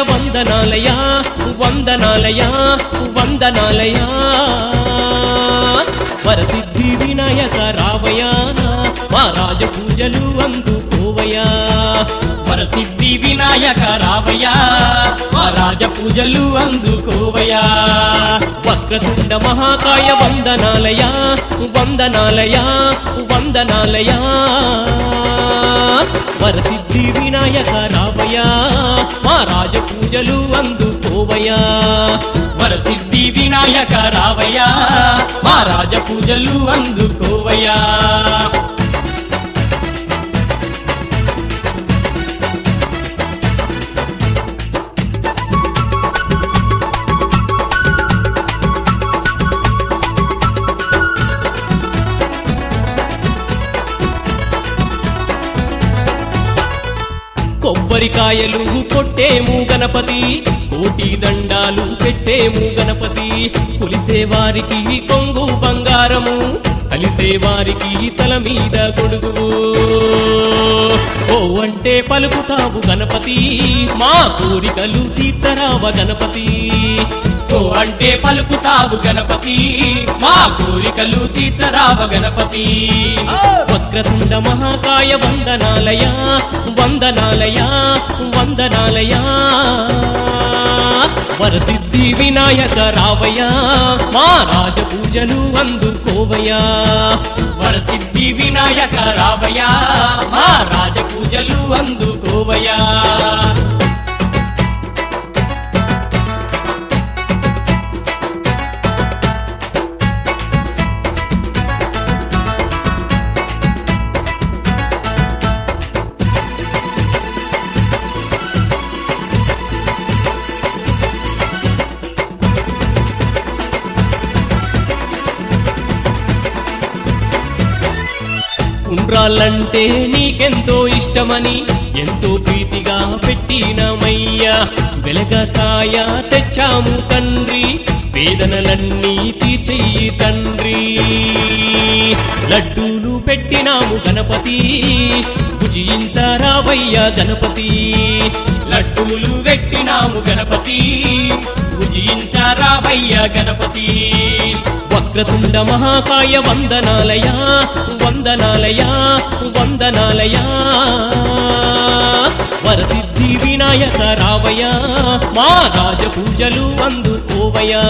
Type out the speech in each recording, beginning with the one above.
వక్రతుండ మహాకాయ వందనాలయ వందనాలయ వందనాలయ. వరసిద్ధి వినాయక రావయా మా రాజ పూజలు అందుకోవయా వరసిద్ధి వినాయక రావయా మా రాజ పూజలు అందుకోవయా వక్రతుండ మహాకాయ వందనాలయ వందనాలయా వందనాలయా. వరసిద్ధి వినాయక రావయా మా రాజ పూజలు అందుకోవయా వరసిద్ధి వినాయక రావయా మా రాజ పూజలు అందుకోవయా కొబ్బరికాయలు కొట్టేము గణపతి కోటి దండాలు పెట్టేము గణపతి. కొలిసే వారికి కొంగు బంగారము కలిసే వారికి తల మీద కొడుగు ఓ అంటే పలుకుతావు గణపతి మా కోరికలు తీర్చరావ గణపతి. ఓ అంటే పలుకుతావు గణపతి మా కోరికలు తీర్చరావ గణపతి. వక్రతుండ మహాకాయ వందనాలయ వందనాలయ వందనాలయా. శ్రీ వినాయక రావయ్యా మా రాజ పూజలు అందుకోవయ్యా. వరసిద్ధి వినాయక రావయ్యా మా రాజ పూజలు అందుకోవయ్యా. ఉండ్రాళ్ళంటే నీకెంతో ఇష్టమని ఎంతో ప్రీతిగా పెట్టినమయ్యా. వెలగకాయ తెచ్చాము తండ్రి వేదనలన్నీ తీర్చెయ్యి తండ్రి. లడ్డూ పెట్టినాము గణపతి. భుజించారావయ్యా గణపతి. లడ్డూలు పెట్టినాము గణపతి. భుజించారావయ్యా గణపతి. వక్రతుండ మహాకాయ వందనాలయా వందనాలయా వందనాలయా. వరసిద్ధి వినాయక రావయ్యా మా రాజ పూజలు అందుకోవయ్యా.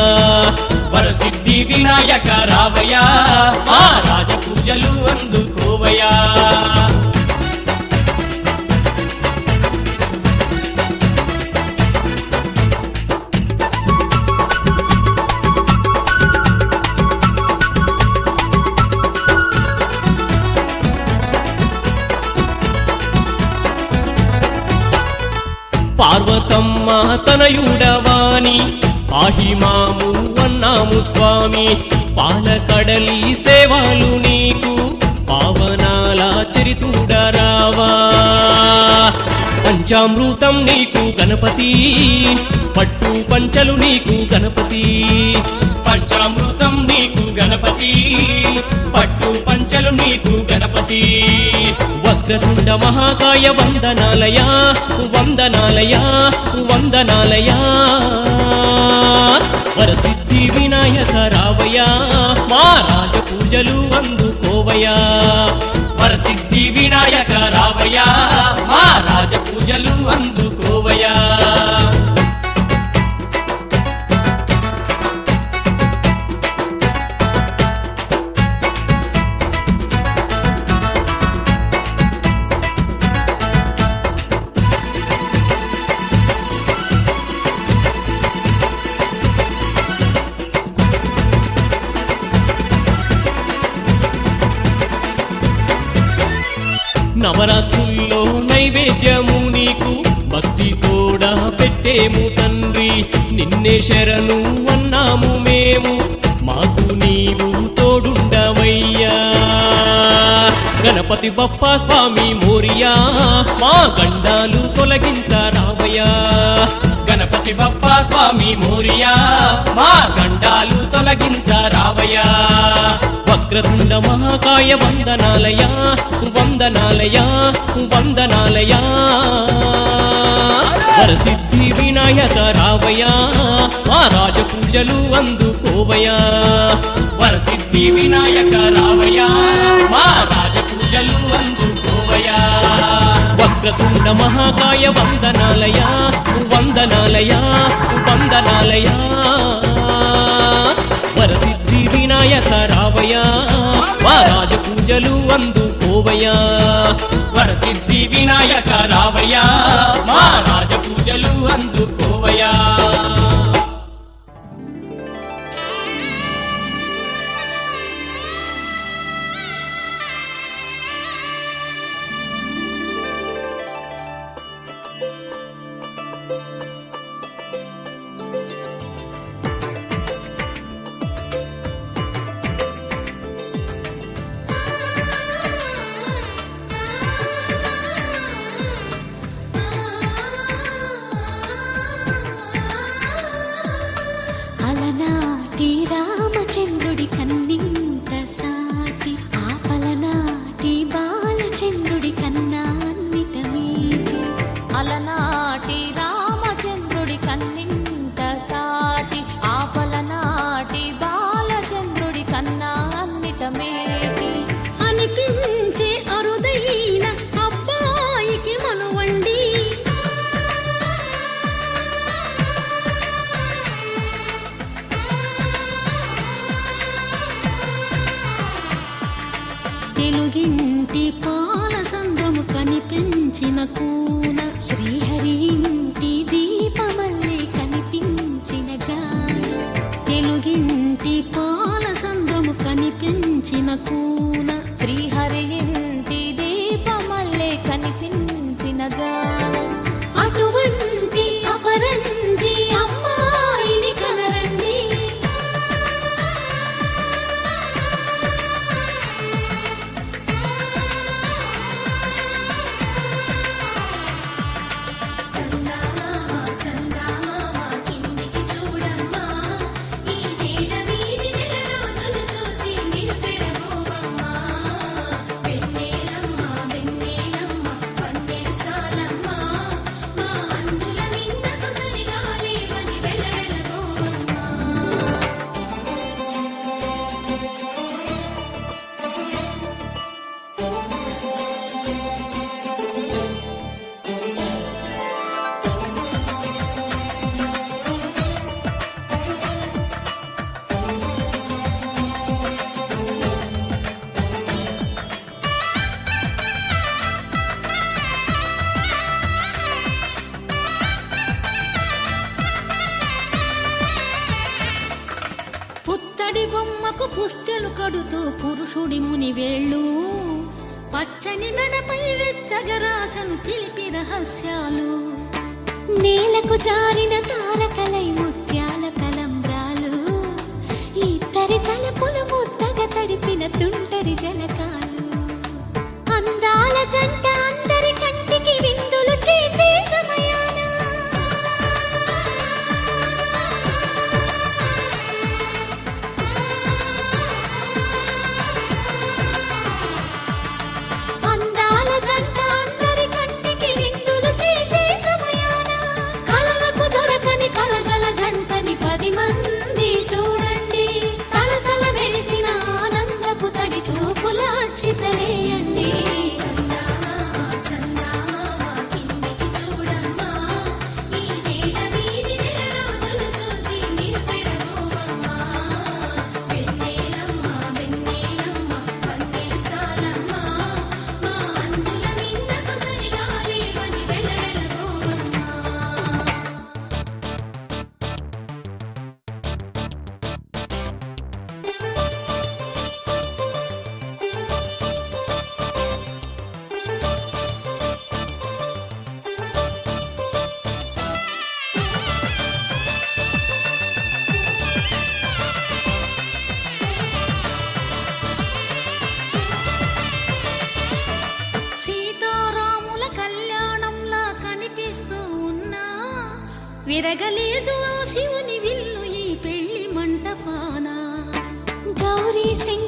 వరసిద్ధి వినాయక రావయ్యా మా రాజ పూజలు అందుకోవయ్యా. స్వామి పాలకడలి సేవలు నీకు పావనాల చరితుడరావా పంచామృతం నీకు గణపతి పట్టు పంచలు నీకు గణపతి. పంచామృతం నీకు గణపతి పట్టు పంచలు నీకు గణపతి. వక్రతుండ మహాకాయ వందనాలయ వందనాలయ వందనాలయ. శ్రీ వినాయక రావయ్యా మా రాజ పూజలు అందుకోవయ్యా. ప్రసిద్ధి వినాయక రావయ్యా మా రాజ పూజలు అందుకోవయ్యా. నవరాత్రుల్లో నైవేద్యము నీకు. భక్తి కూడా పెట్టేము తండ్రి. నిన్నే శరణు అన్నాము మేము. మాకు నీవు తోడుండవయ్యా. గణపతి బప్ప స్వామి మోరియా మా గండాలు తొలగించరావయ్యా గణపతి బప్ప స్వామి మోరియా మా గండాలు తొలగించరావయ్యా వక్రతుండ మహాకాయ వందనాలయా వందనాలయా వందనాలయా. వరసిద్ధి వినాయక రావయా మా రాజ పూజలు అందుకోవయా వరసిద్ధి వినాయక రావయా మా రాజ పూజలు అందుకోవయా వక్రతుండ మహాకాయ వందనాలయా వందనాలయా వందనాలయా. వరసిద్ధి వినాయక రావయ్యా మా పూజలు పూజలు అందుకోవయ్యా. వరసిద్ధి వినాయక రావయా మహారాజ పూజలు అందు ನನ್ನ 呼 కుస్తెలు కడుతూ పురుషుడి ముని వేళ్ళు. పచ్చని నడపై వెచ్చగరాసను తెలిపి రహస్యాలు. నేలకు జారిన తారకలై విరగలేదు ఆ శివుని విల్లు ఈ పెళ్ళి మంటపానా. గౌరీ సింగ్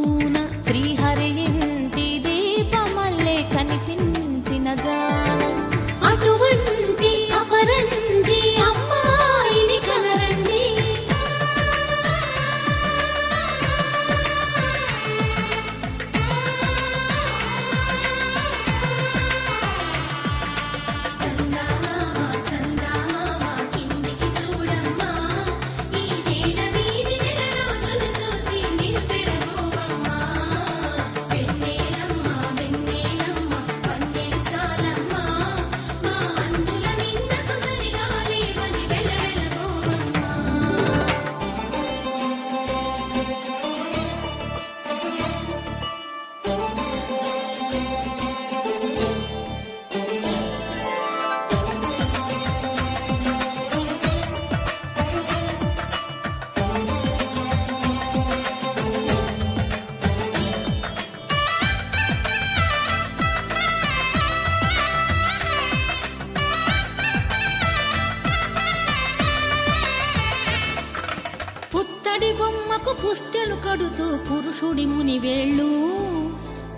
పుస్తెలు కడుతూ పురుషుడి ముని వేళ్ళు.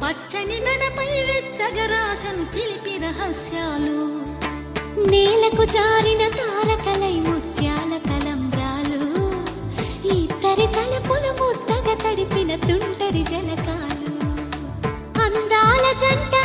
పచ్చని మెడపై వెచ్చగరాసను చిలిపి రహస్యాలు. నేలకు జారిన తారకలై ముత్యాల తలంబ్రాలు. ఇద్దరి తలపుల ముద్దగా తడిపిన తుంటరి జలకాలు. అందాల జంట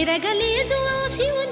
విరగలేదు ఆ శివుని